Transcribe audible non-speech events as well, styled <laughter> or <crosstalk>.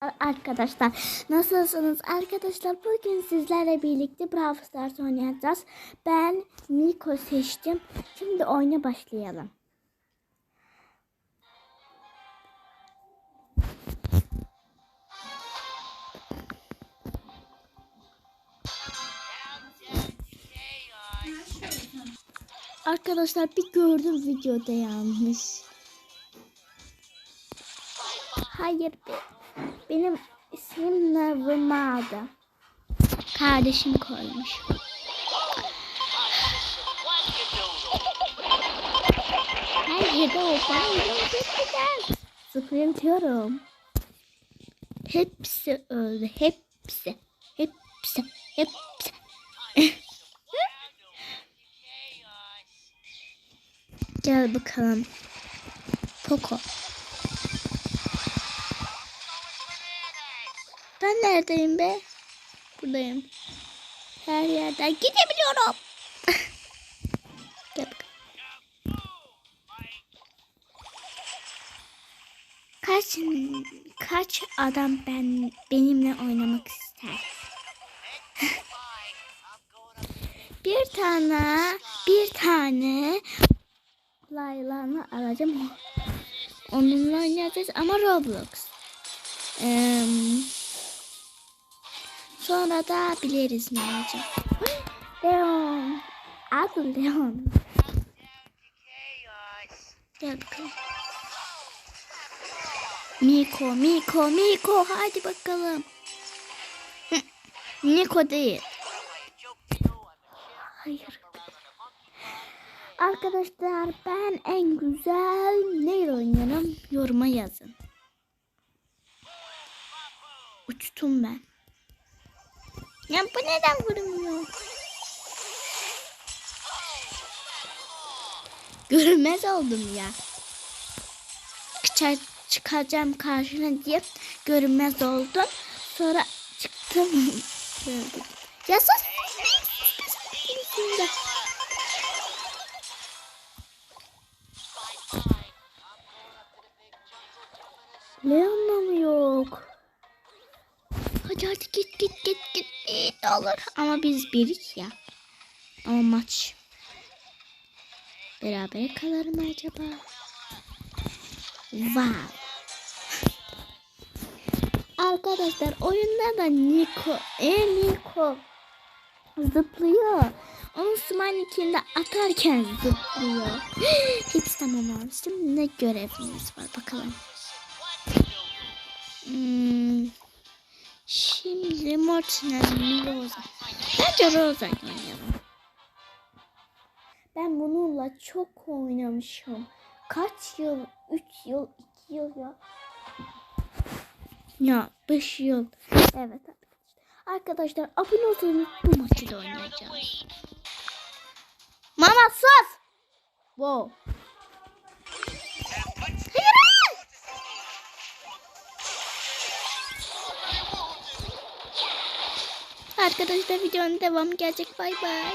Arkadaşlar nasılsınız arkadaşlar bugün sizlerle birlikte Brawl Stars oynayacağız. Ben Miko seçtim. Şimdi oyuna başlayalım. Arkadaşlar bir gördüm videoda yanlış. Hayır be. Benim ismim Navımada. Kardeşim koymuş. Hayır be o ben Zıplayamıyorum. Hepsi öldü. Hepsi. Hepsi. Hepsi. <laughs> Gel bakalım. Poco. Ben neredeyim be? Buradayım. Her yerden gidebiliyorum. <laughs> Gel. Kaç kaç adam ben benimle oynamak ister? <laughs> bir tane bir tane Layla'nı alacağım. Onunla oynayacağız ama Roblox. Eee Sonra da biliriz ne olacak. <gasps> Leon. Adı Leon. Miko, Miko, Miko. Hadi bakalım. <laughs> Hı, Miko değil. Hayır. Arkadaşlar ben en güzel neyle oynuyorum? Yoruma yazın. Uçtum ben. Ya bu neden vurmuyor? Görünmez oldum ya. Çıkar, çıkacağım karşına diye görünmez oldum. Sonra çıktım. Ya sus. Leon'la mı yok? Hadi hadi git git git git git olur. Ama biz birik ya. Ama maç. Beraber kalır mı acaba? Wow. Arkadaşlar oyunda da Niko, e Niko zıplıyor. Onun Smiley'kinde atarken zıplıyor. <gasps> Hiç tamam. Şimdi ne görevimiz var bakalım. Hmm. Şimdi Mortin'e mi Rosa? Bence Rosa oynayalım. Ben bununla çok oynamışım. Kaç yıl? 3 yıl, 2 yıl ya. Ya 5 yıl. Evet arkadaşlar. Arkadaşlar abone olun bu maçı da oynayacağız. Mama sus. Wow. Arkadaşlar videonun devamı gelecek. Bay bay.